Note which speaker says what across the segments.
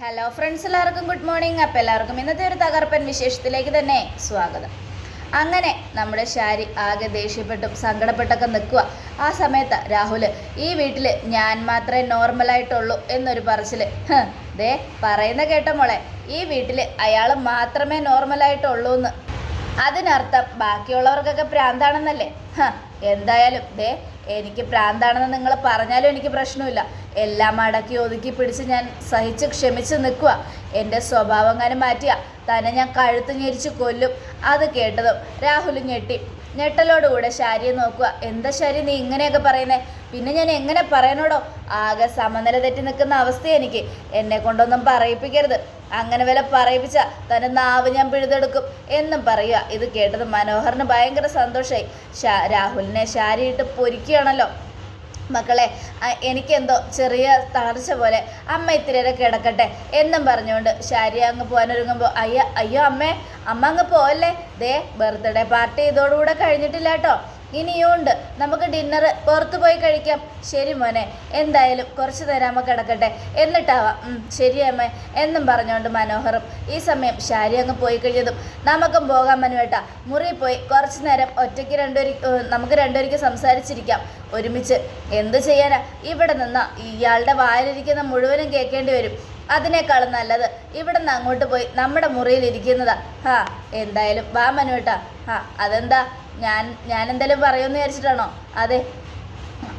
Speaker 1: Hello friends എല്ലാവർക്കും good morning അപ്പോൾ എല്ലാവർക്കും ഇന്നത്തെ ഒരു തകർപ്പൻ വിശേഷത്തിലേക്ക് തന്നെ സ്വാഗതം. അങ്ങനെ നമ്മുടെ ശാരി ആകെ ദേഷ്യപ്പെട്ടും സങ്കടപ്പെട്ടൊക്കെ നിൽക്കുക ആ സമയത്ത് രാഹുൽ ഈ വീട്ടിൽ ഞാൻ മാത്രമേ നോർമലായിട്ടുള്ളൂ എന്നൊരു പറച്ചിൽ ദേ പറയുന്ന കേട്ട മോളെ. ഈ വീട്ടിൽ അയാൾ മാത്രമേ നോർമലായിട്ടുള്ളൂ എന്ന് അതിനർത്ഥം ബാക്കിയുള്ളവർക്കൊക്കെ പ്രാന്താണെന്നല്ലേ? എന്തായാലും ദേ എനിക്ക് പ്രാന്താണെന്ന് നിങ്ങൾ പറഞ്ഞാലും എനിക്ക് പ്രശ്നമില്ല. എല്ലാം അടക്കി ഒതുക്കി പിടിച്ച് ഞാൻ സഹിച്ച് ക്ഷമിച്ച് നിൽക്കുക എന്റെ സ്വഭാവം അങ്ങനെ മാറ്റിയ തന്നെ ഞാൻ കഴുത്ത് ഞെരിച്ച് കൊല്ലും. അത് കേട്ടതും രാഹുൽ ഞെട്ടി. ഞെട്ടലോടുകൂടെ ശാരിയെ നോക്കുക എന്താ ശാരി നീ ഇങ്ങനെയൊക്കെ പറയുന്നേ? പിന്നെ ഞാൻ എങ്ങനെ പറയാനോടോ ആകെ സമനില തെറ്റി നിൽക്കുന്ന അവസ്ഥ എനിക്ക്. എന്നെ കൊണ്ടൊന്നും പറയിപ്പിക്കരുത്. അങ്ങനെ വില പറയിപ്പിച്ച തന്റെ നാവ് ഞാൻ പിഴുതെടുക്കും എന്നും പറയുക. ഇത് കേട്ടത് മനോഹറിന് ഭയങ്കര സന്തോഷമായി ഷാ രാഹുലിനെ ശാരിയിട്ട് പൊരിക്കുകയാണല്ലോ. മക്കളെ എനിക്കെന്തോ ചെറിയ തളർച്ച പോലെ അമ്മ ഇത്തിരി കിടക്കട്ടെ എന്നും പറഞ്ഞുകൊണ്ട് ശാരി അങ്ങ് പോകാനൊരുങ്ങുമ്പോൾ അയ്യ അയ്യോ അമ്മേ അമ്മ അങ്ങ് പോവല്ലേ? ദേ ബർത്ത്ഡേ പാർട്ടി ഇതോടുകൂടെ കഴിഞ്ഞിട്ടില്ല കേട്ടോ. ഇനിയും ഉണ്ട് നമുക്ക് ഡിന്നർ പുറത്ത് പോയി കഴിക്കാം. ശരി മോനെ എന്തായാലും കുറച്ച് തരാമോ കിടക്കട്ടെ. എന്നിട്ടാവാം. ശരി അമ്മ. എന്നും പറഞ്ഞുകൊണ്ട് മനോഹറും ഈ സമയം ശാരി അങ്ങ് പോയി കഴിഞ്ഞതും നമുക്കും പോകാൻ മനുവേട്ട. മുറി പോയി കുറച്ച് നേരം ഒറ്റയ്ക്ക് രണ്ടുപേരി നമുക്ക് രണ്ടുപേർക്ക് സംസാരിച്ചിരിക്കാം. ഒരുമിച്ച് എന്ത് ചെയ്യാനാ? ഇവിടെ നിന്നാ ഇയാളുടെ വായിലിരിക്കുന്ന മുഴുവനും കേൾക്കേണ്ടി വരും. അതിനേക്കാളും നല്ലത്. ഇവിടെ നിന്ന് അങ്ങോട്ട് പോയി നമ്മുടെ മുറിയിൽ ഇരിക്കുന്നതാ. ഹാ എന്തായാലും വാ മനുവേട്ടാ ഹാ അതെന്താ? ഞാൻ ഞാൻ എന്തായാലും പറയുമെന്ന് വിചാരിച്ചിട്ടാണോ? അതെ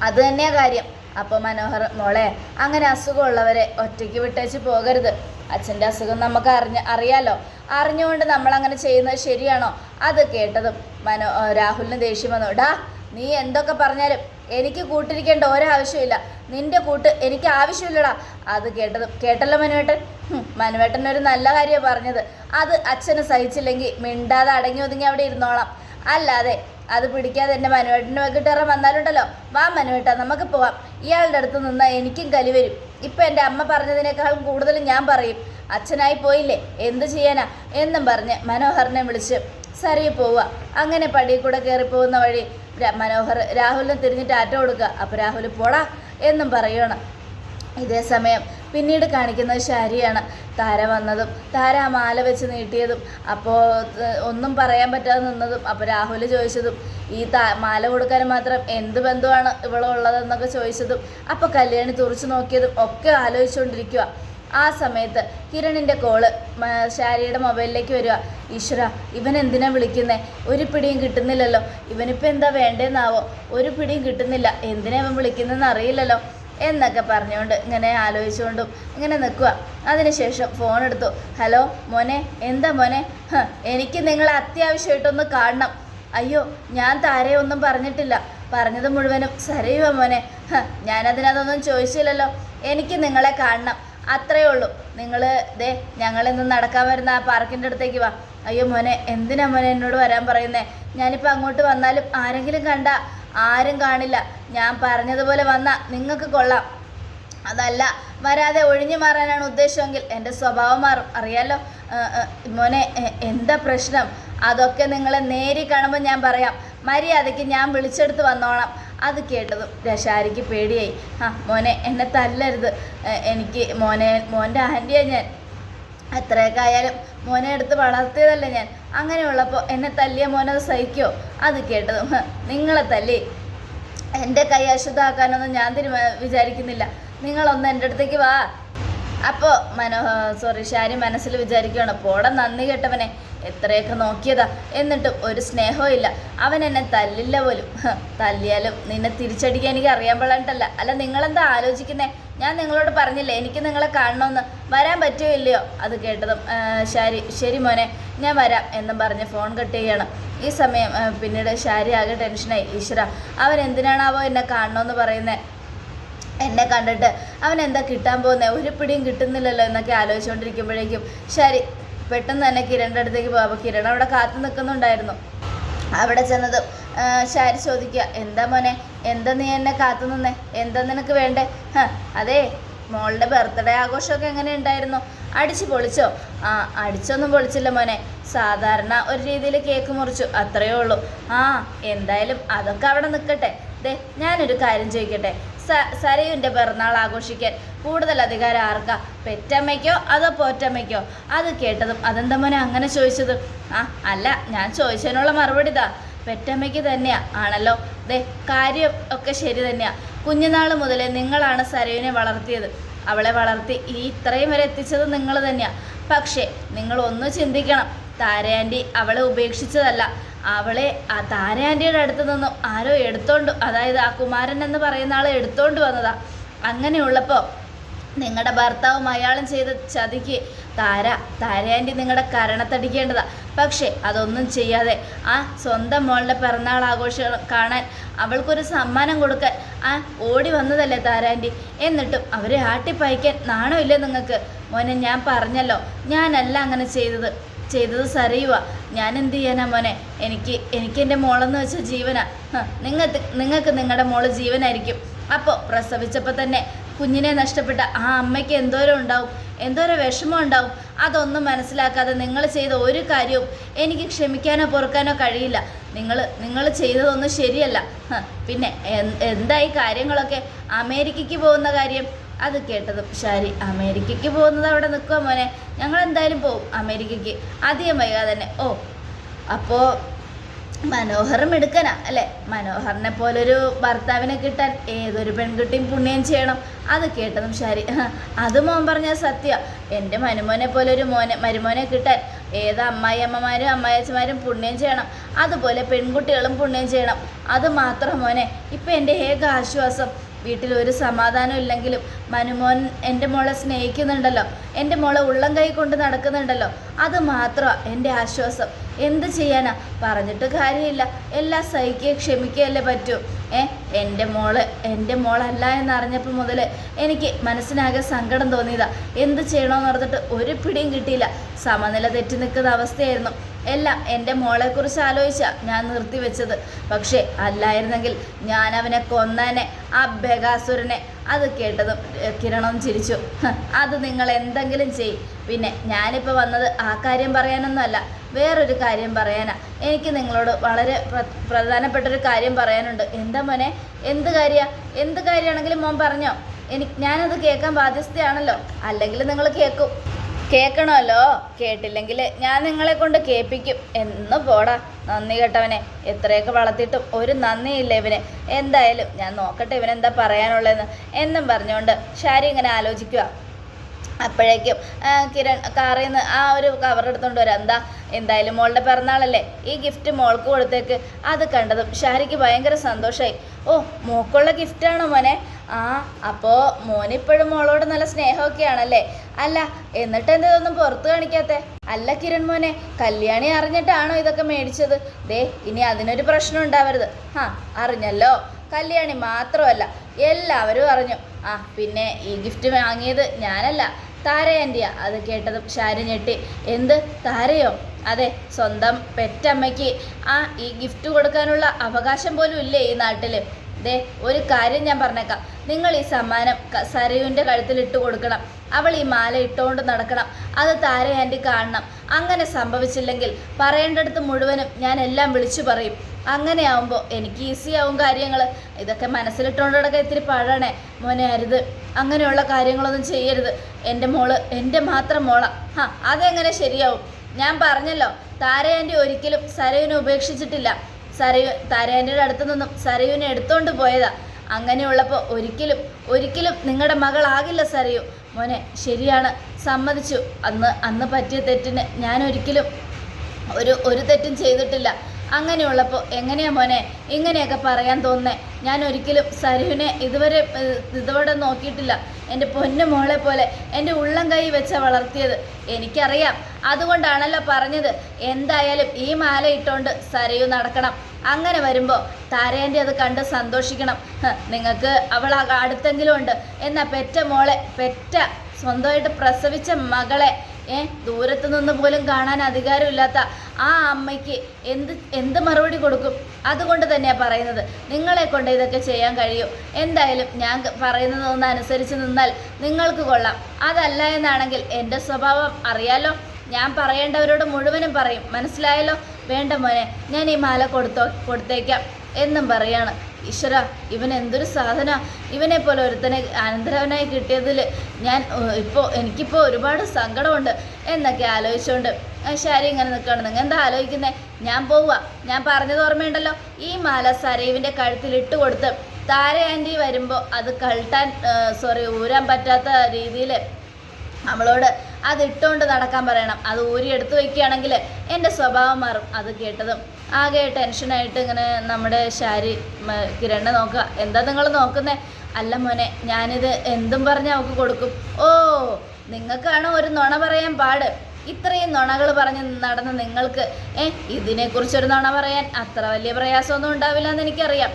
Speaker 1: അത് തന്നെയാ കാര്യം. അപ്പോൾ മനോഹർ മോളെ അങ്ങനെ അസുഖമുള്ളവരെ ഒറ്റയ്ക്ക് വിട്ടേച്ച് പോകരുത്. അച്ഛന്റെ അസുഖം നമുക്ക് അറിഞ്ഞ അറിയാലോ. അറിഞ്ഞുകൊണ്ട് നമ്മൾ അങ്ങനെ ചെയ്യുന്നത് ശരിയാണോ? അത് കേട്ടതും മനോ രാഹുലിന് ദേഷ്യം വന്നു. ഡാ നീ എന്തൊക്കെ പറഞ്ഞാലും എനിക്ക് കൂട്ടിരിക്കേണ്ട ഒരാവശ്യമില്ല നിന്റെ കൂട്ട് എനിക്ക് ആവശ്യമില്ലടാ. അത് കേട്ടത് കേട്ടല്ലോ മനുവേട്ടൻ. മനുവേട്ടൻ ഒരു നല്ല കാര്യമാണ് പറഞ്ഞത്. അത് അച്ഛന് സഹിച്ചില്ലെങ്കിൽ മിണ്ടാതെ അടങ്ങി ഒതുങ്ങി അവിടെ ഇരുന്നോളാം. അല്ലാതെ അത് പിടിക്കാതെ എന്റെ മനുവേട്ടന്റെ വെക്കിട്ടേറെ വന്നാലുണ്ടല്ലോ. വാ മനുവേട്ട നമുക്ക് പോവാം. ഇയാളുടെ അടുത്ത് നിന്നാൽ എനിക്കും കലി വരും. ഇപ്പം എന്റെ അമ്മ പറഞ്ഞതിനേക്കാളും കൂടുതൽ ഞാൻ പറയും. അച്ഛനായി പോയില്ലേ? എന്ത് ചെയ്യാനാ? എന്നും പറഞ്ഞ് മനോഹറിനെ വിളിച്ച് സറിയെ പോവുക. അങ്ങനെ പടിയിൽ കൂടെ കയറി പോകുന്ന വഴി മനോഹർ രാഹുലിനെ തിരിഞ്ഞിട്ട് ആറ്റം കൊടുക്കുക. അപ്പോൾ രാഹുൽ പോടാ എന്നും പറയുകയാണ് ഇതേ സമയം പിന്നീട് കാണിക്കുന്നത് ശാരിയാണ്. താര വന്നതും താര മാല വെച്ച് നീട്ടിയതും അപ്പോൾ ഒന്നും പറയാൻ പറ്റാതെ നിന്നതും അപ്പോൾ രാഹുൽ ചോദിച്ചതും ഈ താ മാല കൊടുക്കാൻ മാത്രം എന്ത് ബന്ധമാണ് ഇവളുള്ളതെന്നൊക്കെ ചോദിച്ചതും അപ്പോൾ കല്യാണി തുറച്ചു നോക്കിയതും ഒക്കെ ആലോചിച്ചുകൊണ്ടിരിക്കുക ആ സമയത്ത് കിരണിന്റെ കോൾ ശാരിയുടെ മൊബൈലിലേക്ക് വരിക. ഈശ്വര ഇവൻ എന്തിനാ വിളിക്കുന്നത് ഒരു പിടിയും കിട്ടുന്നില്ലല്ലോ. ഇവനിപ്പോൾ എന്താ വേണ്ടതെന്നാവോ ഒരു പിടിയും കിട്ടുന്നില്ല. എന്തിനാ ഇവൻ വിളിക്കുന്നതെന്ന് അറിയില്ലല്ലോ. എന്നൊക്കെ പറഞ്ഞുകൊണ്ട് ഇങ്ങനെ ആലോചിച്ചുകൊണ്ടും ഇങ്ങനെ നിൽക്കുക. അതിനുശേഷം ഫോൺ എടുത്തു. ഹലോ മോനെ എന്താ മോനെ? എനിക്ക് നിങ്ങളെ അത്യാവശ്യമായിട്ടൊന്ന് കാണണം. അയ്യോ ഞാൻ താരെ ഒന്നും പറഞ്ഞിട്ടില്ല. പറഞ്ഞത് മുഴുവനും സരയുവ മോനെ. ഞാനതിനതൊന്നും ചോദിച്ചില്ലല്ലോ. എനിക്ക് നിങ്ങളെ കാണണം. അത്രയേ ഉള്ളൂ. നിങ്ങൾ ദേ ഞങ്ങളിന്ന് നടക്കാൻ വരുന്ന ആ പാർക്കിന്റെ അടുത്തേക്ക് വാ. അയ്യോ മോനെ എന്തിനാ മോനെ എന്നോട് വരാൻ പറയുന്നേ? ഞാനിപ്പോൾ അങ്ങോട്ട് വന്നാലും ആരെങ്കിലും കണ്ട ആരും കാണില്ല. ഞാൻ പറഞ്ഞതുപോലെ വന്നാൽ നിങ്ങൾക്ക് കൊള്ളാം. അതല്ല വരാതെ ഒഴിഞ്ഞു മാറാനാണ് ഉദ്ദേശമെങ്കിൽ എന്റെ സ്വഭാവം മാറും. അറിയാലോ? മോനെ എന്താ പ്രശ്നം? അതൊക്കെ നിങ്ങളെ നേരി കാണുമ്പോൾ ഞാൻ പറയാം. മര്യാദയ്ക്ക് ഞാൻ വിളിച്ചെടുത്ത് വന്നോളാം. അത് കേട്ടതും രശാരിക്ക് പേടിയായി. ആ മോനെ എന്നെ തല്ലരുത്. എനിക്ക് മോനെ മോന്റെ ആന്റിയാണ് ഞാൻ. അത്രയൊക്കെ ആയാലും മോനെ എടുത്ത് വളർത്തിയതല്ലേ ഞാൻ. അങ്ങനെയുള്ളപ്പോൾ എന്നെ തല്ലിയ മോനത് സഹിക്കോ? അത് കേട്ടതും നിങ്ങളെ തല്ലി. എന്റെ കൈ അശുദ്ധമാക്കാനൊന്നും ഞാൻ തീരുമാ വിചാരിക്കുന്നില്ല. നിങ്ങളൊന്ന് എന്റെ അടുത്തേക്ക് വാ. അപ്പോൾ മനോ സോറി ഷാരി മനസ്സിൽ വിചാരിക്കുകയാണ് പോടെ നന്ദി കെട്ടവനെ. എത്രയൊക്കെ നോക്കിയതാ? എന്നിട്ടും ഒരു സ്നേഹവും ഇല്ല. അവൻ എന്നെ തല്ലില്ല പോലും. തല്ലിയാലും നിന്നെ തിരിച്ചടിക്കാൻ എനിക്ക് അറിയാൻ പാടില്ല. അല്ല നിങ്ങളെന്താ ആലോചിക്കുന്നേ? ഞാൻ നിങ്ങളോട് പറഞ്ഞില്ലേ എനിക്ക് നിങ്ങളെ കാണണമെന്ന് വരാൻ പറ്റുമോ ഇല്ലയോ? അത് കേട്ടതും ശാരി ശരി മോനെ ഞാൻ വരാം എന്നും പറഞ്ഞ് ഫോൺ കട്ട് ചെയ്യണം. ഈ സമയം പിന്നീട് ശാരി ആകെ ടെൻഷനായി. ഈശ്വര അവൻ എന്തിനാണാവോ എന്നെ കാണണമെന്ന് പറയുന്നത് എന്നെ കണ്ടിട്ട് അവൻ എന്താ കിട്ടാൻ പോകുന്നത് ഒരു പിടിയും കിട്ടുന്നില്ലല്ലോ എന്നൊക്കെ ആലോചിച്ചുകൊണ്ടിരിക്കുമ്പോഴേക്കും ശരി പെട്ടെന്ന് തന്നെ കിരണിന്റെ അടുത്തേക്ക് പോകാം അപ്പോൾ കിരൺ അവിടെ കാത്തു നിൽക്കുന്നുണ്ടായിരുന്നു. അവിടെ ചെന്നതും ശാരി ചോദിക്കുക. എന്താ മോനെ? എന്താ നീ എന്നെ കാത്തു നിന്നേ? എന്താ നിനക്ക് വേണ്ടേ? അതേ മോളുടെ ബർത്ത്ഡേ ആഘോഷമൊക്കെ എങ്ങനെ ഉണ്ടായിരുന്നു? അടിച്ച് പൊളിച്ചോ? ആ അടിച്ചൊന്നും പൊളിച്ചില്ല മോനെ. സാധാരണ ഒരു രീതിയിൽ കേക്ക് മുറിച്ചു. അത്രയേ ഉള്ളൂ. ആ എന്തായാലും അതൊക്കെ അവിടെ നിൽക്കട്ടെ. ദേ ഞാനൊരു കാര്യം ചോദിക്കട്ടെ. സ സരയുന്റെ പിറന്നാൾ ആഘോഷിക്കാൻ കൂടുതൽ അധികാരം ആർക്കാ? പെറ്റമ്മയ്ക്കോ അതോ പോറ്റമ്മയ്ക്കോ? അത് കേട്ടതും അതെന്താ മോനെ അങ്ങനെ ചോദിച്ചത്? ആ അല്ല ഞാൻ ചോദിച്ചതിനുള്ള മറുപടി ഇതാ. പെറ്റമ്മയ്ക്ക് തന്നെയാ ആണല്ലോ. ദേ കാര്യം ഒക്കെ ശരി തന്നെയാ. കുഞ്ഞുനാൾ മുതലേ നിങ്ങളാണ് സരയുവിനെ വളർത്തിയത്. അവളെ വളർത്തി ഈ ഇത്രയും വരെ എത്തിച്ചത് നിങ്ങൾ തന്നെയാ. പക്ഷേ നിങ്ങൾ ഒന്ന് ചിന്തിക്കണം. താരയാന്റി അവളെ ഉപേക്ഷിച്ചതല്ല. അവളെ ആ താരയാന്റിയുടെ അടുത്ത് നിന്നും ആരോ എടുത്തോണ്ട് അതായത് ആ കുമാരൻ എന്ന് പറയുന്ന ആളെ എടുത്തോണ്ട് വന്നതാ. അങ്ങനെയുള്ളപ്പോൾ നിങ്ങളുടെ ഭർത്താവും അയാളും ചെയ്ത ചതിക്ക് താര താരയാന്റെ നിങ്ങളുടെ കരണത്തടിക്കേണ്ടതാ. പക്ഷേ അതൊന്നും ചെയ്യാതെ ആ സ്വന്തം മോളുടെ പിറന്നാൾ ആഘോഷ കാണാൻ അവൾക്കൊരു സമ്മാനം കൊടുക്കാൻ ആ ഓടി വന്നതല്ലേ താരാന്റെ? എന്നിട്ടും അവരെ ആട്ടിപ്പയക്കാൻ നാണമില്ലേ നിങ്ങൾക്ക്? മോനെ ഞാൻ പറഞ്ഞല്ലോ ഞാനല്ല അങ്ങനെ ചെയ്തത്. ചെയ്തത് സറിയുക ഞാൻ എന്ത് ചെയ്യാനാ മോനെ? എനിക്ക് എനിക്ക് എന്റെ മോളെന്ന് വെച്ചാൽ ജീവനാ. നിങ്ങൾക്ക് നിങ്ങൾക്ക് നിങ്ങളുടെ മോൾ ജീവനായിരിക്കും. അപ്പോൾ പ്രസവിച്ചപ്പോൾ തന്നെ കുഞ്ഞിനെ നഷ്ടപ്പെട്ട ആ അമ്മയ്ക്ക് എന്തോരം ഉണ്ടാവും എന്തോരം വിഷമം ഉണ്ടാവും അതൊന്നും മനസ്സിലാക്കാതെ നിങ്ങൾ ചെയ്ത ഒരു കാര്യവും എനിക്ക് ക്ഷമിക്കാനോ പൊറുക്കാനോ കഴിയില്ല. നിങ്ങൾ നിങ്ങൾ ചെയ്തതൊന്നും ശരിയല്ല. പിന്നെ എന്തായി കാര്യങ്ങളൊക്കെ അമേരിക്കയ്ക്ക് പോകുന്ന കാര്യം? അത് കേട്ടതും ശരി അമേരിക്കയ്ക്ക് പോകുന്നത് അവിടെ നിൽക്കുക മോനെ. ഞങ്ങൾ എന്തായാലും പോവും അമേരിക്കയ്ക്ക്. അധികം വൈകാതെ തന്നെ. ഓ അപ്പോൾ മനോഹരം എടുക്കനാ അല്ലേ? മനോഹറിനെ പോലൊരു ഭർത്താവിനെ കിട്ടാൻ ഏതൊരു പെൺകുട്ടിയും പുണ്യം ചെയ്യണം. അത് കേട്ടതും ശരി. അത് മോൻ പറഞ്ഞ സത്യം. എന്റെ മനുമോനെ പോലൊരു മോനെ മരുമോനെ കിട്ടാൻ ഏത് അമ്മായി അമ്മമാരും അമ്മായച്ചമാരും പുണ്യം ചെയ്യണം. അതുപോലെ പെൺകുട്ടികളും പുണ്യം ചെയ്യണം. അത് മാത്രം മോനെ. ഇപ്പം എന്റെ ഏക ആശ്വാസം വീട്ടിൽ ഒരു സമാധാനം ഇല്ലെങ്കിലും മനുമോൻ എന്റെ മോളെ സ്നേഹിക്കുന്നുണ്ടല്ലോ. എന്റെ മോളെ ഉള്ളം കൈ കൊണ്ട് നടക്കുന്നുണ്ടല്ലോ. അത് മാത്രമാണ് എന്റെ ആശ്വാസം. എന്ത് ചെയ്യാനാ? പറഞ്ഞിട്ട് കാര്യമില്ല. എല്ലാം സഹിക്കുക ക്ഷമിക്കുകയല്ലേ പറ്റൂ? ഏ എന്റെ മോൾ എന്റെ മോളല്ല എന്നറിഞ്ഞപ്പോൾ മുതൽ എനിക്ക് മനസ്സിനാകെ സങ്കടം തോന്നിയതാ. എന്ത് ചെയ്യണമെന്ന് പറഞ്ഞിട്ട് ഒരു പിടിയും കിട്ടിയില്ല. സമനില തെറ്റി നിൽക്കുന്ന അവസ്ഥയായിരുന്നു. എല്ലാം എന്റെ മോളെക്കുറിച്ച് ആലോചിച്ചാ ഞാൻ നിർത്തിവെച്ചത്. പക്ഷേ അല്ലായിരുന്നെങ്കിൽ ഞാൻ അവനെ കൊന്നനെ ആ ബഗാസുരനെ. അത് കേട്ടതും കിരണം ചിരിച്ചു. അത് നിങ്ങൾ എന്തെങ്കിലും ചെയ്യും. പിന്നെ ഞാനിപ്പോൾ വന്നത് ആ കാര്യം പറയാനൊന്നുമല്ല. വേറൊരു കാര്യം പറയാനാ. എനിക്ക് നിങ്ങളോട് വളരെ പ്രധാനപ്പെട്ട ഒരു കാര്യം പറയാനുണ്ട്. എന്താ മോനെ? എന്ത് കാര്യ? എന്ത് കാര്യമാണെങ്കിലും മോൻ പറഞ്ഞോ. എനിക്ക് ഞാനത് കേൾക്കാൻ ബാധ്യസ്ഥയാണല്ലോ. അല്ലെങ്കിൽ നിങ്ങൾ കേൾക്കും. കേൾക്കണമല്ലോ? കേട്ടില്ലെങ്കിൽ ഞാൻ നിങ്ങളെ കൊണ്ട് കേൾപ്പിക്കും. എന്ന് പോടാ. നന്ദി കേട്ടവനെ. എത്രയൊക്കെ വളർത്തിയിട്ടും ഒരു നന്ദിയില്ല ഇവന്. എന്തായാലും ഞാൻ നോക്കട്ടെ ഇവനെന്താ പറയാനുള്ളതെന്ന്. എന്നും പറഞ്ഞുകൊണ്ട് ഷാരി ഇങ്ങനെ ആലോചിക്കുക അപ്പോഴേക്കും കിരൺ കാറിൽ നിന്ന് ആ ഒരു കവർ എടുത്തുകൊണ്ട് വരാം. എന്താ എന്തായാലും മോളുടെ പിറന്നാളല്ലേ? ഈ ഗിഫ്റ്റ് മോൾക്ക് കൊടുത്തേക്ക്. അത് കണ്ടതും ഷാരിക്ക് ഭയങ്കര സന്തോഷമായി ഓ മോക്കുള്ള ഗിഫ്റ്റാണോ മോനെ? ആ അപ്പോൾ മോനിപ്പോഴും മോളോട് നല്ല സ്നേഹമൊക്കെയാണല്ലേ? അല്ല എന്നിട്ട് എന്താ ഇതൊന്നും പുറത്ത് കാണിക്കാത്തെ? അല്ല കിരൺ മോനെ കല്യാണി അറിഞ്ഞിട്ടാണോ ഇതൊക്കെ മേടിച്ചത്? ദേ ഇനി അതിനൊരു പ്രശ്നം ഉണ്ടാവരുത്. ആ അറിഞ്ഞല്ലോ. കല്യാണി മാത്രമല്ല എല്ലാവരും അറിഞ്ഞു. ആ പിന്നെ ഈ ഗിഫ്റ്റ് വാങ്ങിയത് ഞാനല്ല. താര ആന്റിയാ അത് കേട്ടതും ഷാരി ഞെട്ടി. എന്ത്? താരയോ? അതെ സ്വന്തം പെറ്റമ്മയ്ക്ക് ആ ഈ ഗിഫ്റ്റ് കൊടുക്കാനുള്ള അവകാശം പോലും ഇല്ലേ ഈ നാട്ടിൽ ദേ ഒരു കാര്യം ഞാൻ പറഞ്ഞേക്കാം. നിങ്ങൾ ഈ സമ്മാനം സരയുവിന്റെ കഴുത്തിൽ ഇട്ട് കൊടുക്കണം. അവൾ ഈ മാല ഇട്ടുകൊണ്ട് നടക്കണം. അത് താര ആന്റി കാണണം. അങ്ങനെ സംഭവിച്ചില്ലെങ്കിൽ പറയേണ്ടടുത്ത് മുഴുവനും ഞാൻ എല്ലാം വിളിച്ചു പറയും. അങ്ങനെ ആവുമ്പോൾ എനിക്ക് ഈസി ആവും കാര്യങ്ങൾ ഇതൊക്കെ മനസ്സിലിട്ടുകൊണ്ടൊക്കെ ഇത്തിരി പഴണേ മോനെ അരുത്. അങ്ങനെയുള്ള കാര്യങ്ങളൊന്നും ചെയ്യരുത്. എന്റെ മോൾ എന്റെ മാത്രം മോളാ. ഹാ അതെങ്ങനെ ശരിയാവും? ഞാൻ പറഞ്ഞല്ലോ താരയാന്റെ ഒരിക്കലും സരയുവിനെ ഉപേക്ഷിച്ചിട്ടില്ല. സരയു താരയാന്റെ അടുത്തു നിന്നും സരയുവിനെ എടുത്തുകൊണ്ട് പോയതാ. അങ്ങനെയുള്ളപ്പോൾ ഒരിക്കലും ഒരിക്കലും നിങ്ങളുടെ മകളാകില്ല സരയു. മോനെ ശരിയാണ്. സമ്മതിച്ചു. അന്ന് അന്ന് പറ്റിയ തെറ്റിന് ഞാൻ ഒരിക്കലും ഒരു ഒരു തെറ്റും ചെയ്തിട്ടില്ല. അങ്ങനെയുള്ളപ്പോൾ എങ്ങനെയാ മോനെ? ഇങ്ങനെയൊക്കെ പറയാൻ തോന്നേ. ഞാൻ ഒരിക്കലും സരുവിനെ ഇതുവരെ ഇതോടെ നോക്കിയിട്ടില്ല. എന്റെ പൊന്നു മോളെ പോലെ എന്റെ ഉള്ളം കൈ വെച്ച വളർത്തിയത്. എനിക്കറിയാം. അതുകൊണ്ടാണല്ലോ പറഞ്ഞത്. എന്തായാലും ഈ മാല ഇട്ടുകൊണ്ട് സരയു നടക്കണം. അങ്ങനെ വരുമ്പോൾ താരേന്റെ അത് കണ്ട് സന്തോഷിക്കണം. നിങ്ങൾക്ക് അവൾ അടുത്തെങ്കിലും ഉണ്ട്. എന്നാൽ പെറ്റ മോളെ പെറ്റ സ്വന്തമായിട്ട് പ്രസവിച്ച മകളെ ഏ ദൂരത്ത് നിന്ന് പോലും കാണാൻ അധികാരമില്ലാത്ത ആ അമ്മയ്ക്ക് എന്ത് എന്ത് മറുപടി കൊടുക്കും? അതുകൊണ്ട് തന്നെയാണ് പറയുന്നത്. നിങ്ങളെ കൊണ്ട് ഇതൊക്കെ ചെയ്യാൻ കഴിയും. എന്തായാലും ഞാൻ ക- പറയുന്നത് ഒന്ന് അനുസരിച്ച് നിന്നാൽ നിങ്ങൾക്ക് കൊള്ളാം. അതല്ല എന്നാണെങ്കിൽ എന്റെ സ്വഭാവം അറിയാലോ? ഞാൻ പറയേണ്ടവരോട് മുഴുവനും പറയും. മനസ്സിലായല്ലോ? വേണ്ട മോനെ ഞാൻ ഈ മാല കൊടുത്തോ കൊടുത്തേക്കാം എന്നും പറയാണ്. ഈശ്വര ഇവൻ എന്തൊരു സാധന. ഇവനെ പോലെ ഒരുത്തനെ അനന്തരവനായി കിട്ടിയതിൽ ഞാൻ ഇപ്പോൾ എനിക്കിപ്പോൾ ഒരുപാട് സങ്കടമുണ്ട് എന്നൊക്കെ ആലോചിച്ചുകൊണ്ട് ശരി ഇങ്ങനെ നിൽക്കുകയാണ് നിങ്ങൾ എന്താ ആലോചിക്കുന്നത് ഞാൻ പോവുക ഞാൻ പറഞ്ഞത് ഓർമ്മയുണ്ടല്ലോ? ഈ മാല സരയുവിന്റെ കഴുത്തിൽ ഇട്ട് കൊടുത്ത് താര ആന്റി വരുമ്പോൾ അത് കഴട്ടാൻ സോറി ഊരാൻ പറ്റാത്ത രീതിയിൽ അവളോട് അത് ഇട്ടുകൊണ്ട് നടക്കാൻ പറയണം. അത് ഊരി എടുത്തു വയ്ക്കുകയാണെങ്കിൽ എന്റെ സ്വഭാവം മാറും. അത് കേട്ടതും ആകെ ടെൻഷനായിട്ട് ഇങ്ങനെ നമ്മുടെ ശാരി കിരണ് നോക്കുക. എന്താ നിങ്ങൾ നോക്കുന്നത് അല്ല മോനെ ഞാനിത് എന്തും പറഞ്ഞ് അവൾക്ക് കൊടുക്കും. ഓ നിങ്ങൾക്കാണ് ഒരു നുണ പറയാൻ പാട്. ഇത്രയും നുണകൾ പറഞ്ഞ് നടന്ന നിങ്ങൾക്ക് ഏ ഇതിനെക്കുറിച്ചൊരു നുണ പറയാൻ അത്ര വലിയ പ്രയാസമൊന്നും ഉണ്ടാവില്ല എന്ന് എനിക്കറിയാം.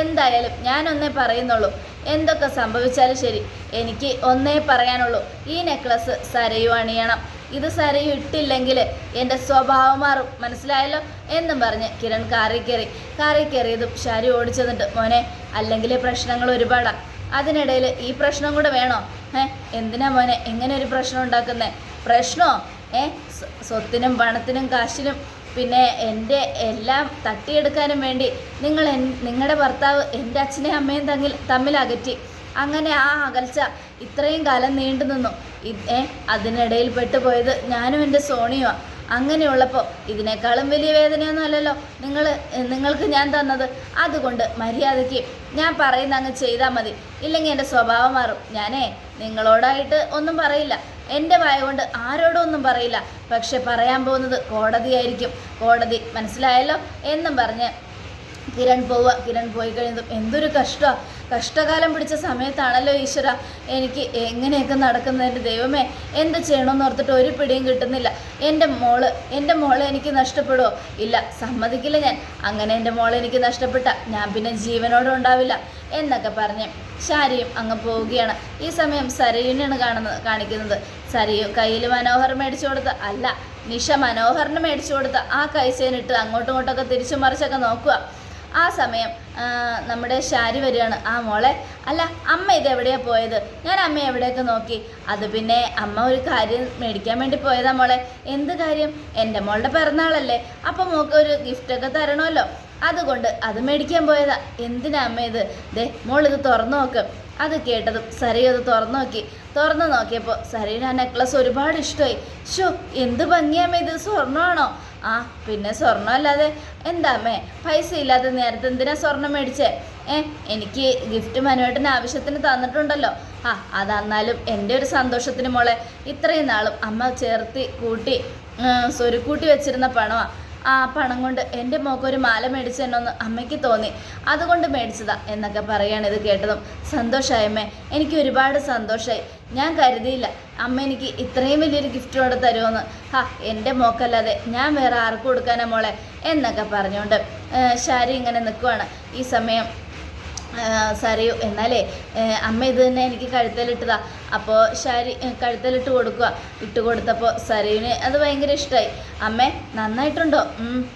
Speaker 1: എന്തായാലും ഞാനൊന്നേ പറയുന്നുള്ളൂ. എന്തൊക്കെ സംഭവിച്ചാലും ശരി എനിക്ക് ഒന്നേ പറയാനുള്ളൂ. ഈ നെക്ലസ് സരയു അണിയണം. ഇത് സരയു ഇട്ടില്ലെങ്കിൽ എന്റെ സ്വഭാവം മാറും. മനസ്സിലായല്ലോ? എന്നും പറഞ്ഞ് കിരൺ കാറി കയറി കാറി കയറിയതും ശാരി ഓടിച്ചെന്നിട്ട് മോനെ അല്ലെങ്കിൽ പ്രശ്നങ്ങൾ ഒരുപാടാണ് അതിനിടയിൽ ഈ പ്രശ്നം കൂടെ വേണോ? ഏ എന്തിനാ മോനെ എങ്ങനെ ഒരു പ്രശ്നം ഉണ്ടാക്കുന്നേ? പ്രശ്നമോ ഏ സ്വ- സ്വത്തിനും പണത്തിനും കാശിനും പിന്നെ എന്റെ എല്ലാം തട്ടിയെടുക്കാനും വേണ്ടി നിങ്ങൾ നിങ്ങളുടെ ഭർത്താവ് എന്റെ അച്ഛനെയും അമ്മയും തമ്മിൽ തമ്മിൽ അകറ്റി. അങ്ങനെ ആ അകൽച്ച ഇത്രയും കാലം നീണ്ടു നിന്നു. ഏ അതിനിടയിൽ പെട്ടുപോയത് ഞാനും എന്റെ സോണിയുമാണ് അങ്ങനെയുള്ളപ്പോൾ ഇതിനേക്കാളും വലിയ വേദനയൊന്നും അല്ലല്ലോ നിങ്ങൾ നിങ്ങൾക്ക് ഞാൻ തന്നത്. അതുകൊണ്ട് മര്യാദയ്ക്ക് ഞാൻ പറയുന്ന അങ്ങ് ചെയ്താൽ മതി. ഇല്ലെങ്കിൽ എന്റെ സ്വഭാവം മാറും. ഞാനേ നിങ്ങളോടായിട്ട് ഒന്നും പറയില്ല. എന്റെ വായ കൊണ്ട് ആരോടും ഒന്നും പറയില്ല. പക്ഷെ പറയാൻ പോകുന്നത് കോടതിയായിരിക്കും കോടതി മനസ്സിലായല്ലോ? എന്നും പറഞ്ഞ് കിരൺ പോവുക. കിരൺ പോയി കഴിഞ്ഞതും എന്തൊരു കഷ്ടമാണ് കഷ്ടകാലം പിടിച്ച സമയത്താണല്ലോ ഈശ്വര എനിക്ക് എങ്ങനെയൊക്കെ നടക്കുന്നതിന്റെ ദൈവമേ എന്ത് ചെയ്യണമെന്ന് ഓർത്തിട്ട് ഒരു പിടിയും കിട്ടുന്നില്ല. എന്റെ മോൾ എന്റെ മോളെ എനിക്ക് നഷ്ടപ്പെടുമോ ഇല്ല സമ്മതിക്കില്ല ഞാൻ. അങ്ങനെ എന്റെ മോളെ എനിക്ക് നഷ്ടപ്പെട്ട ഞാൻ പിന്നെ ജീവനോടെ ഉണ്ടാവില്ല എന്നൊക്കെ പറഞ്ഞ് ശാരിയും അങ്ങ് പോവുകയാണ്. ഈ സമയം സരയുനെയാണ് കാണുന്നത് കാണിക്കുന്നത്. സരയു കയ്യിൽ മനോഹർ മേടിച്ചു കൊടുത്ത അല്ല നിഷ മനോഹറിന് മേടിച്ചു കൊടുത്ത ആ കൈസേനിട്ട് അങ്ങോട്ടും ഇങ്ങോട്ടൊക്കെ തിരിച്ചു മറിച്ചൊക്കെ നോക്കുക. ആ സമയം നമ്മുടെ ശാരി വരികയാണ്. ആ മോളെ അല്ല അമ്മ ഇത് എവിടെയാ പോയത്? ഞാൻ അമ്മ എവിടെയൊക്കെ നോക്കി? അത് പിന്നെ അമ്മ ഒരു കാര്യം മേടിക്കാൻ വേണ്ടി പോയതാ മോളെ. എന്ത് കാര്യം? എന്റെ മോളുടെ പിറന്നാളല്ലേ. അപ്പം മോൾക്ക് ഒരു ഗിഫ്റ്റൊക്കെ തരണമല്ലോ. അതുകൊണ്ട് അത് മേടിക്കാൻ പോയതാ. എന്തിനാ അമ്മ ഇത്? ദേ മോൾ ഇത് തുറന്നു നോക്ക്. അത് കേട്ടതും സരയു അത് തുറന്നു നോക്കി. തുറന്നു നോക്കിയപ്പോൾ സരയുടെ ആ നെക്ലസ് ഒരുപാട് ഇഷ്ടമായി. ഷോ എന്ത് ഭംഗിയാമ്മ ഇത്? സ്വർണമാണോ? ആ പിന്നെ സ്വർണം അല്ലാതെ എന്താ അമ്മേ? പൈസ ഇല്ലാത്ത നേരത്തെ എന്തിനാ സ്വർണം മേടിച്ചേ? ഏ എനിക്ക് ഗിഫ്റ്റ് മനുവേട്ടന് ആവശ്യത്തിന് തന്നിട്ടുണ്ടല്ലോ. ആ അതന്നാലും എന്റെ ഒരു സന്തോഷത്തിന് മോളെ ഇത്രയും നാളും അമ്മ ചേർത്തി കൂട്ടി സ്വരുക്കൂട്ടി വെച്ചിരുന്ന പണമാണ് ആ പണം കൊണ്ട് എന്റെ മോക്കൊരു മാല മേടിച്ചു തന്നോന്ന് അമ്മയ്ക്ക് തോന്നി. അതുകൊണ്ട് മേടിച്ചതാ എന്നൊക്കെ പറയാണ് ഇത് കേട്ടതും. സന്തോഷമായമ്മേ എനിക്ക് ഒരുപാട് സന്തോഷമായി ഞാൻ കരുതിയില്ല അമ്മ എനിക്ക് ഇത്രയും വലിയൊരു ഗിഫ്റ്റ് കൊണ്ട് തരുമെന്ന് ഹാ എന്റെ മോക്കല്ലാതെ ഞാൻ വേറെ ആർക്കും കൊടുക്കാനാ മോളെ എന്നൊക്കെ പറഞ്ഞുകൊണ്ട് ശാരി ഇങ്ങനെ നിൽക്കുവാണ് ഈ സമയം സരയു. എന്നാലേ അമ്മ ഇത് തന്നെ എനിക്ക് കഴുത്തലിട്ടതാ. അപ്പോൾ ശാരി കഴുത്തലിട്ട് കൊടുക്കുക ഇട്ട് കൊടുത്തപ്പോൾ സരയുവിന് അത് ഭയങ്കര ഇഷ്ടമായി അമ്മേ നന്നായിട്ടുണ്ടോ?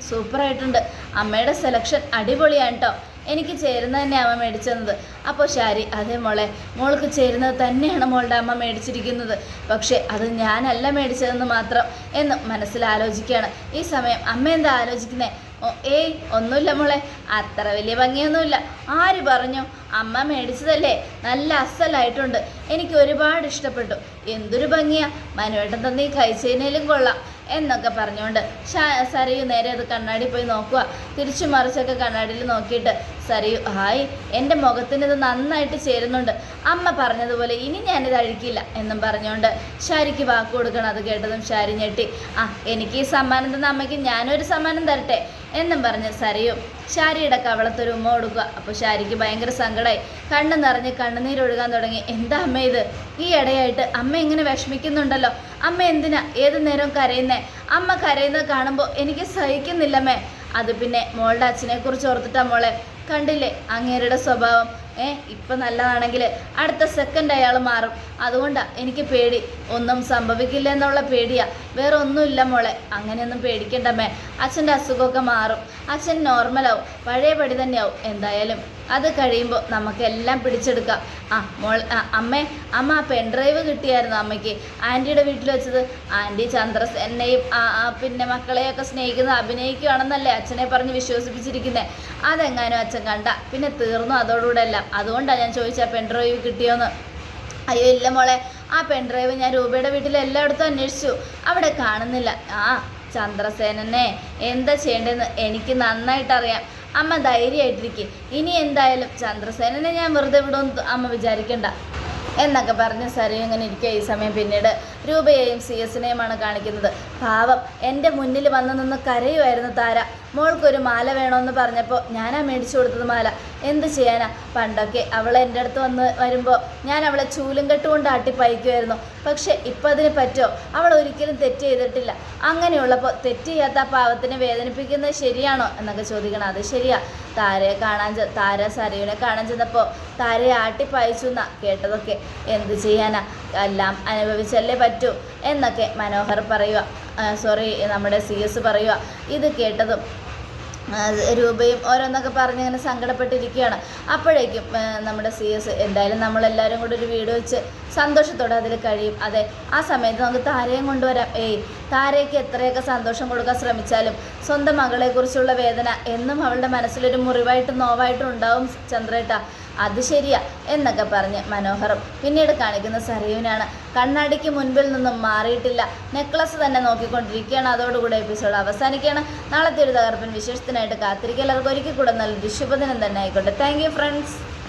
Speaker 1: സൂപ്പറായിട്ടുണ്ട്. അമ്മയുടെ സെലക്ഷൻ അടിപൊളിയാണ് കേട്ടോ എനിക്ക് ചേരുന്നത് തന്നെ അമ്മ മേടിച്ചത് അപ്പോൾ ശാരി അതേ മോളെ. മോൾക്ക് ചേരുന്നത് തന്നെയാണ് മോളുടെ അമ്മ മേടിച്ചിരിക്കുന്നത്. പക്ഷേ അത് ഞാനല്ല മേടിച്ചതെന്ന് മാത്രം എന്ന് മനസ്സിലാലോചിക്കുകയാണ്. ഈ സമയം അമ്മ എന്താ ആലോചിക്കുന്നേ? ഓ ഏയ് ഒന്നുമില്ല മോളെ. അത്ര വലിയ ഭംഗിയൊന്നുമില്ല. ആര് പറഞ്ഞു? അമ്മ മേടിച്ചതല്ലേ? നല്ല അസലായിട്ടുണ്ട്. എനിക്ക് ഒരുപാട് ഇഷ്ടപ്പെട്ടു. എന്തൊരു ഭംഗിയാ. മനുവേട്ടൻ തന്നെ ഈ കഴിച്ചതിനേലും കൊള്ളാം എന്നൊക്കെ പറഞ്ഞുകൊണ്ട് സരയു നേരെ അത് കണ്ണാടി പോയി നോക്കുക തിരിച്ചു മറിച്ചൊക്കെ കണ്ണാടിയിൽ നോക്കിയിട്ട് സരയു ഹായ് എന്റെ മുഖത്തിന് ഇത് നന്നായിട്ട് ചേരുന്നുണ്ട്. അമ്മ പറഞ്ഞതുപോലെ ഇനി ഞാനിത് അഴിക്കില്ല എന്നും പറഞ്ഞുകൊണ്ട് ഷാരിക്ക് വാക്ക് കൊടുക്കണം. അത് കേട്ടതും ഷാരി ഞെട്ടി. ആ എനിക്ക് ഈ സമ്മാനം തന്ന അമ്മയ്ക്ക് ഞാനൊരു സമ്മാനം തരട്ടെ? എന്നും പറഞ്ഞ് സരയും. ഷാരിയുടെ കവളത്തൊരു ഉമ്മ കൊടുക്കുക. അപ്പോൾ ഷാരിക്ക് ഭയങ്കര സങ്കടമായി കണ്ണു നിറഞ്ഞ് കണ്ണുനീരൊഴുകാൻ തുടങ്ങി. എന്താ അമ്മ ഇത്? ഈ ഇടയായിട്ട് അമ്മ ഇങ്ങനെ വിഷമിക്കുന്നുണ്ടല്ലോ. അമ്മ എന്തിനാ? ഏത് നേരവും കരയുന്നേ? അമ്മ കരയുന്നത് കാണുമ്പോൾ എനിക്ക് സഹിക്കുന്നില്ലമ്മേ. അത് പിന്നെ മോളുടെ അച്ഛനെ കുറിച്ച് ഓർത്തിട്ടാ മോളെ. കണ്ടില്ലേ അങ്ങേരുടെ സ്വഭാവം? ഏ ഇപ്പം നല്ലതാണെങ്കിൽ അടുത്ത സെക്കൻഡ് അയാൾ മാറും. അതുകൊണ്ടാണ് എനിക്ക് പേടി. ഒന്നും സംഭവിക്കില്ല എന്നുള്ള പേടിയാ. വേറെ ഒന്നുമില്ല മോളെ. അങ്ങനെയൊന്നും പേടിക്കണ്ടമ്മേ അച്ഛന്റെ അസുഖമൊക്കെ മാറും. അച്ഛൻ നോർമലാവും പഴയപടി തന്നെയാവും. എന്തായാലും. അത് കഴിയുമ്പോൾ നമുക്കെല്ലാം പിടിച്ചെടുക്കാം. ആ മോൾ അമ്മ അമ്മേ ആ പെൺഡ്രൈവ് കിട്ടിയായിരുന്നു അമ്മയ്ക്ക്? ആന്റിയുടെ വീട്ടിൽ വെച്ചത് ആന്റി ചന്ദ്രസേനയും പിന്നെ മക്കളെയൊക്കെ സ്നേഹിക്കുന്നത് അഭിനയിക്കുകയാണെന്നല്ലേ അച്ഛനെ പറഞ്ഞ് വിശ്വസിപ്പിച്ചിരിക്കുന്നത് അതെങ്ങാനും അച്ഛൻ കണ്ട. പിന്നെ തീർന്നു അതോടുകൂടെ എല്ലാം. അതുകൊണ്ടാണ് ഞാൻ ചോദിച്ച പെൺഡ്രൈവ് കിട്ടിയോന്ന്? അയ്യോ ഇല്ല മോളെ. ആ പെൺഡ്രൈവ് ഞാൻ രൂപയുടെ വീട്ടിൽ എല്ലായിടത്തും അന്വേഷിച്ചു. അവിടെ കാണുന്നില്ല. ആ ചന്ദ്രസേനനെ. എന്താ ചെയ്യേണ്ടതെന്ന് എനിക്ക് നന്നായിട്ട് അറിയാം അമ്മ ധൈര്യമായിട്ടിരിക്കും. ഇനി എന്തായാലും ചന്ദ്രസേനനെ ഞാൻ വെറുതെ വിടുമെന്ന് അമ്മ വിചാരിക്കണ്ട. എന്നൊക്കെ പറഞ്ഞ് സരി ഇങ്ങനെ ഇരിക്കുക ഈ സമയം പിന്നീട്. രൂപയെയും സി എസിനെയുമാണ് കാണിക്കുന്നത്. പാവം എന്റെ മുന്നിൽ വന്നു നിന്ന് കരയുമായിരുന്നു താര. മോൾക്കൊരു മാല വേണമെന്ന് പറഞ്ഞപ്പോൾ ഞാനാ മേടിച്ചു കൊടുത്തത് മാല. എന്ത് ചെയ്യാനാ? പണ്ടൊക്കെ അവൾ എന്റെ അടുത്ത് വന്ന് വരുമ്പോൾ ഞാൻ അവളെ ചൂലും കെട്ടുകൊണ്ട് ആട്ടിപ്പയക്കുമായിരുന്നു പക്ഷെ ഇപ്പം അതിന് പറ്റോ? അവൾ ഒരിക്കലും തെറ്റ് ചെയ്തിട്ടില്ല. അങ്ങനെയുള്ളപ്പോൾ തെറ്റ് ചെയ്യാത്ത പാവത്തിനെ വേദനിപ്പിക്കുന്നത് ശരിയാണോ എന്നൊക്കെ ചോദിക്കണം. അത് ശരിയാ. താരയെ കാണാൻ താര സരയുനെ കാണാൻ ചെന്നപ്പോൾ താരയെ ആട്ടിപ്പായച്ചു എന്നാ കേട്ടതൊക്കെ. എന്ത് ചെയ്യാനാ? എല്ലാം അനുഭവിച്ചല്ലേ പറ്റൂ എന്നൊക്കെ മനോഹർ പറയുക സോറി നമ്മുടെ സി എസ് പറയുക ഇത് കേട്ടതും രൂപയും ഓരോന്നൊക്കെ പറഞ്ഞ് ഇങ്ങനെ സങ്കടപ്പെട്ടിരിക്കുകയാണ്. അപ്പോഴേക്കും നമ്മുടെ സി എസ് എന്തായാലും നമ്മളെല്ലാവരും കൂടി ഒരു വീട് വെച്ച് സന്തോഷത്തോടെ അതിൽ കഴിയും. അതെ ആ സമയത്ത് നമുക്ക് താരയും കൊണ്ടുവരാം. ഏയ് താരയ്ക്ക് എത്രയൊക്കെ സന്തോഷം കൊടുക്കാൻ ശ്രമിച്ചാലും സ്വന്തം മകളെക്കുറിച്ചുള്ള വേദന എന്നും അവളുടെ മനസ്സിലൊരു മുറിവായിട്ടും നോവായിട്ടും ഉണ്ടാവും ചന്ദ്രേട്ട. അത് ശരിയാ എന്നൊക്കെ പറഞ്ഞ് മനോഹറും. പിന്നീട് കാണിക്കുന്ന സരയുവിനാണ് കണ്ണാടിക്ക് മുൻപിൽ നിന്നും മാറിയിട്ടില്ല. നെക്ലസ് തന്നെ നോക്കിക്കൊണ്ടിരിക്കുകയാണ്. അതോടുകൂടെ എപ്പിസോഡ് അവസാനിക്കുകയാണ്. നാളത്തെ ഒരു തകർപ്പൻ വിശേഷത്തിനായിട്ട് കാത്തിരിക്കുക. എല്ലാവർക്കും ഒരിക്കൽ കൂടെ നല്ലൊരു ശുഭദിനം തന്നെ ആയിക്കോട്ടെ. Thank friends.